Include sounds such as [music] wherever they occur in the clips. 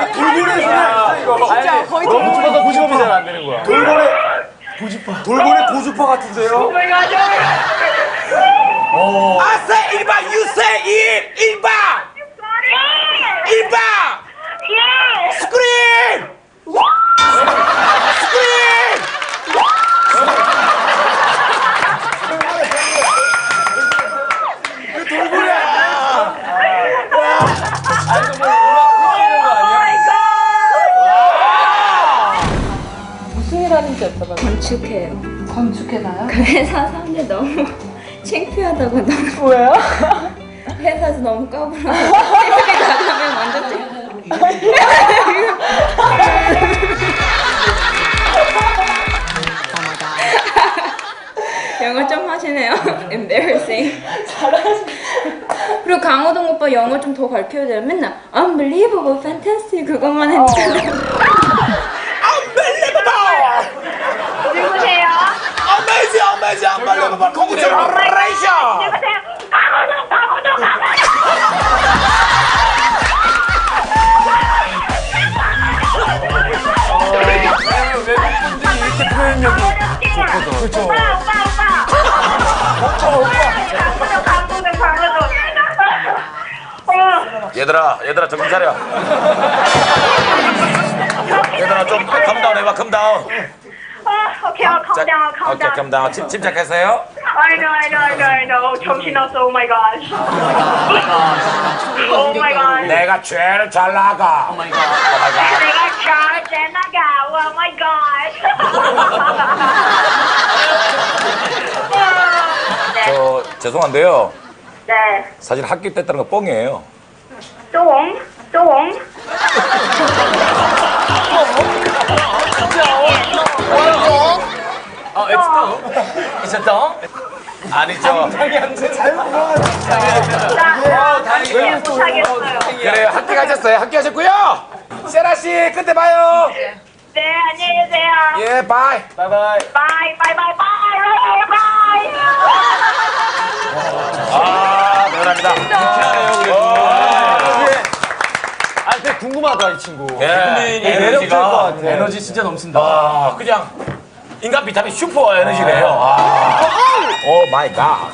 돌고래 진짜 거의 너무 좁아서 구십업이 잘 안 되는 거야. 돌고래 고주파. 돌고래 고주파 같은데요? I say 일바, you say 일, 일바, 건축해요. 건축해놔요? 그 회사 사람들 너무 [laughs] 창피하다고 너무 [laughs] 왜요? [laughs] 회사에서 너무 까불어서 이렇게 나가면 완전 창- 영어 좀 하시네요. Embarrassing. 그리고 강호동 오빠 영어 좀 더 가르쳐야 돼요. 맨날 unbelievable, fantastic 그것만 했는데. Unbelievable! 누구세요? 오빠, 오빠. 강호동, 강호동, 강호동. 어, 얘들아, 얘들아 정신 차려. 얘들아 좀 컴다운 해봐, 컴다운. 어, 오케이, 어, calm down, calm 오케이, down. 컴다운. 침, 침착하세요. I know, I know, I know, I know. 정신없어, oh my gosh. Oh my god. [laughs] 내가 제일 잘 나가. 오 마이 갓. 내가 잘 지나가. Oh my god. 네, [laughs] 저 죄송한데요. 네. 사실 학교 때 따는 거 뻥이에요. 똥, 똥. 있었던? 아니죠. 나, 못하겠어요. 그래요. 학교 가셨어요. 학교 가셨고요. 세라 씨 그때 봐요. 네, 안녕히 계세요. 예, 바이. 바이 바이. 바이, 바이, 바이, 바이, 바이. 아, 대단합니다. 아, 근데 궁금하다, 이 친구. 예, 매력적일 것 에너지가. 같아. 에너지 진짜 넘친다. 아, 그냥 인간 비타민 슈퍼 에너지네요. 아. 오 마이 갓.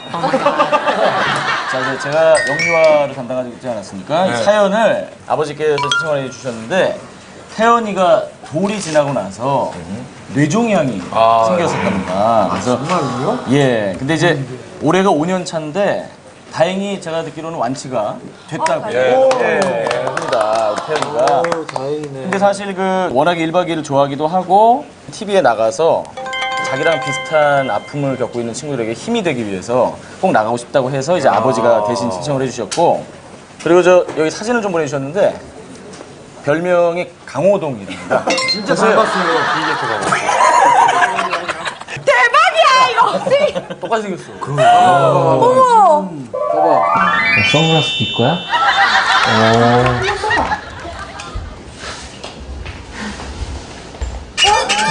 자, 이제 제가 영유아를 담당하고 있지 않았습니까? 네. 이 사연을 아버지께서 신청을 해주셨는데 태연이가 돌이 지나고 나서 뇌종양이 아, 생겼었답니다. 그래서 정말요? 예. 근데 이제 올해가 5년 차인데 다행히 제가 듣기로는 완치가 됐다고. 예. 예. 합니다. 우리 태연이가. 근데 사실 그 워낙에 1박 2일을 좋아하기도 하고 TV에 나가서 자기랑 비슷한 아픔을 겪고 있는 친구들에게 힘이 되기 위해서 꼭 나가고 싶다고 해서 이제 아버지가 대신 신청을 해주셨고 그리고 저 여기 사진을 좀 보내주셨는데 별명이 강호동이랍니다. 진짜 잘 봤어요. 대박이야 이거 어떻게? 똑같이 생겼어. 어머. 선글라스 낄 거야? 오.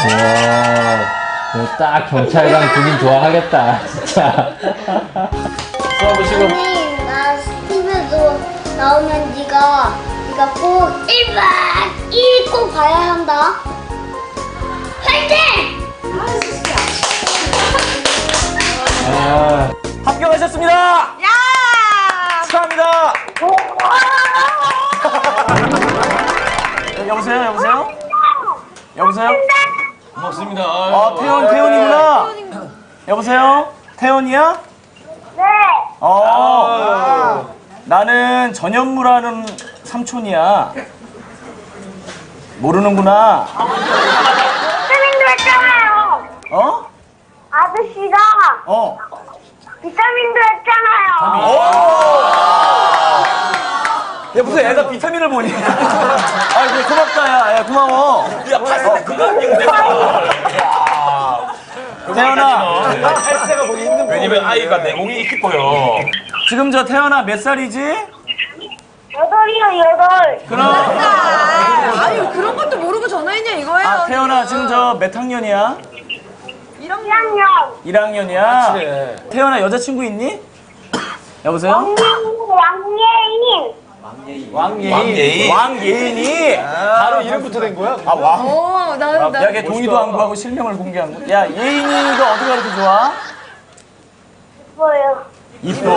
와, 이거 딱 경찰관 두긴 좋아하겠다, 진짜. 아니 나 스티브도 나오면 네가 네가 꼭 1박 2일 꼭 봐야 한다 화이팅! 아, 합격하셨습니다. 야. 축하합니다. 여보세요, 여보세요? 여보세요? 고맙습니다. 아, 태연, 태연이구나. 여보세요? 태연이야? 네. 어. 나는 전현무라는 삼촌이야. 모르는구나. [laughs] 비타민도 했잖아요. 어? 아저씨가 어. 비타민도 했잖아요. 야, 무슨 애가 비타민을 보니? 아, 그래, 고맙다, 야. 야, 고마워. 야, 팔 그만 태연아, 왜냐면 아이가 내공이 깊어요. 지금 저 태연아 몇 살이지? 여덟이요, 여덟. 그럼, 아, 아유 그런 것도 모르고 전화했냐 이거예요. 아, 태연아 지금 저 몇 학년이야? 1학년. 1학년이야? 태연아 여자친구 있니? [coughs] 여보세요? 왕예인. 왕예인. 왕예인이 바로 이름부터 된 거야? 아 왕. 어, 나, 나. 야, 걔 동의도 안 구하고 실명을 공개한 거. 야, 예인이가 어디가 그렇게 좋아? 뭐요? 이뻐.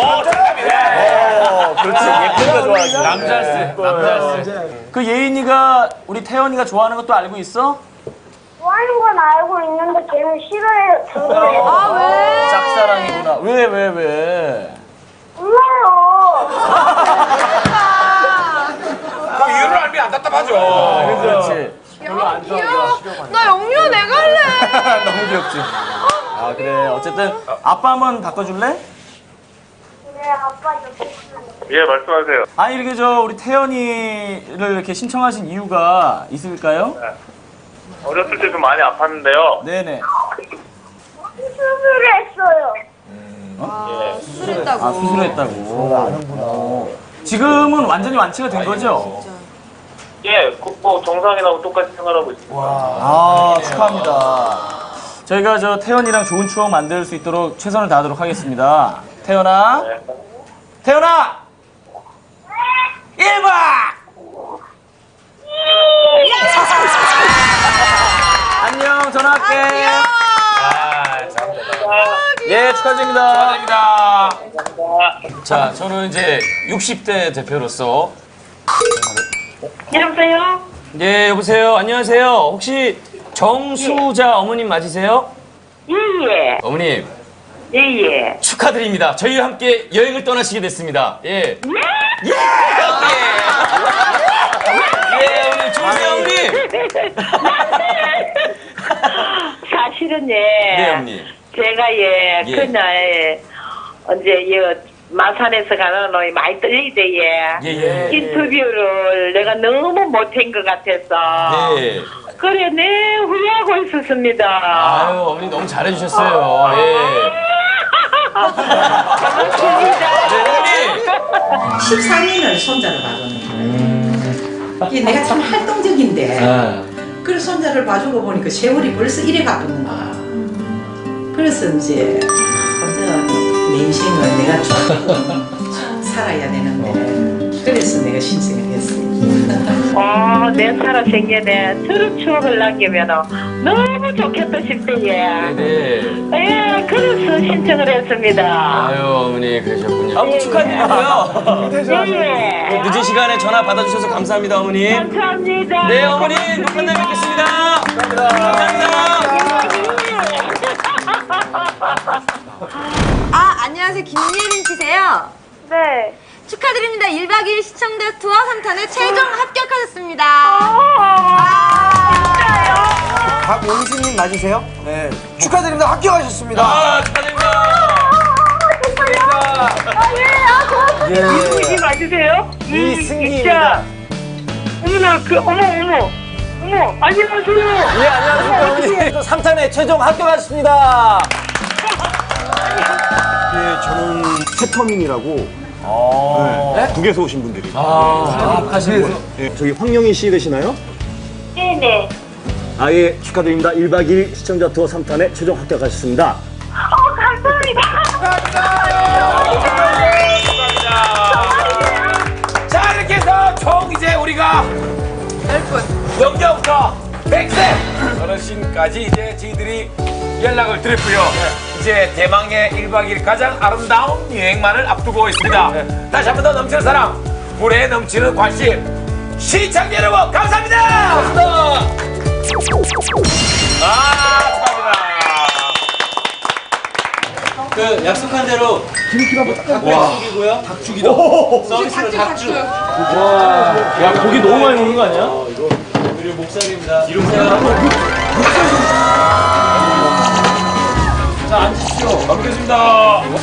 어, 그렇지. 예쁘니까 좋아하지. 남자스. 남자스. 그 예인이가 우리 태연이가 좋아하는 것도 알고 있어? 좋아하는 건 알고 있는데 걔는 싫어해요. 저는 아, 왜? 짝사랑이구나. 왜, 왜, 왜? 몰라요. 그 이유를 알면 안 답답하죠. 그렇지. 야, 귀여워. 나 영유아 내가 할래. 너무 귀엽지? 아, 그래. 어쨌든 아빠 한번 바꿔줄래? 네, 아빠 여기 있어요. 예, 말씀하세요. 아니, 이렇게 저 우리 태연이를 이렇게 신청하신 이유가 있을까요? 어렸을 때 좀 많이 아팠는데요. 네네. 수술을 했어요. 수술했다고. 아, 수술을 했다고. 어. 지금은 완전히 완치가 된 거죠? 예, 그- 뭐 정상인하고 똑같이 생활하고 있습니다. 아, 축하합니다. 저희가 저 태연이랑 좋은 추억 만들 수 있도록 최선을 다하도록 하겠습니다. 태연아. 네. 태연아! 1박! 안녕, 전화할게. 아, 참 대단하다. 예, 축하드립니다. 감사합니다. 자, 저는 이제 60대 대표로서 여보세요? 예, 여보세요. 안녕하세요. 혹시 정수자 어머님 맞으세요? 예예. 어머님, 예예. 축하드립니다. 저희와 함께 여행을 떠나시게 됐습니다. 예. 예! 예, 어머님, 좋으세요, 어머님? [laughs] 사실은 예. 네, 어머님. 제가 예, 예. 그날 언제 예 마산에서 가는 놈이 많이 떨리대 예. 예, 예. 인터뷰를 내가 너무 못한 것 같아서 네. 그래 내 후회하고 있었습니다. 아유, 어머님 너무 잘해주셨어요. 예. 네, 어머님. 14년을 손자를 봐줬네. 이게 내가 참 활동적인데 아, 그래 손자를 봐주고 보니까 세월이 벌써 이래 가는 거야. 그래서 이제 혼자 내 인생을 내가 [laughs] 살아야 되는데 그래서 내가 신청을 했어요. 어, 내 살아생전에 저런 추억을 남기면 너무 좋겠다 싶대 예. 네. 예, 그래서 신청을 했습니다. 아유, 어머니, 그러셨군요. 아무 예. 축하드리고요. 예. 늦은 시간에 전화 받아주셔서 감사합니다, 어머님. 감사합니다. 네, 어머니, 또 만나 뵙겠습니다. 감사합니다. 아, 안녕하세요. 김예린 씨세요? 네. 축하드립니다. 1박 2일 시청자 투어 3탄에 최종 합격하셨습니다. 박용수님 맞으세요? 네. 축하드립니다. 합격하셨습니다. 아, 축하드립니다. 이승기 맞으세요? 이승기입니다. 어머나, 그, 어머, 어머. 어머, 안녕하세요. 예, 안녕하십니까. 어머니. 또 3탄에 최종 합격하셨습니다. 예, 저는 세터민이라고 네, 북에서 오신 분들이. 아, 예, 저기 황영희 씨 되시나요? 네네. 아예 축하드립니다. 1박 2일 시청자 투어 3탄에 최종 합격하셨습니다. 어, 감사합니다. 자, 이렇게 해서 총 이제 우리가 0년부터 100세 어르신까지 이제 저희들이 연락을 드렸고요. 이제 대망의 1박 2일 가장 아름다운 여행만을 앞두고 있습니다. 다시 한 번 더 넘치는 사랑, 불에 넘치는 관심, 시청자 여러분 감사합니다. 아. 그 약속한 대로 닭죽이고요. 닭죽이다. 서비스로 닭죽. 야 고기 너무 많이 먹는 거 아니야? 그리고 목살입니다. 이름새가. 자, 앉으십시오. 가보겠습니다. 어, 뭐야.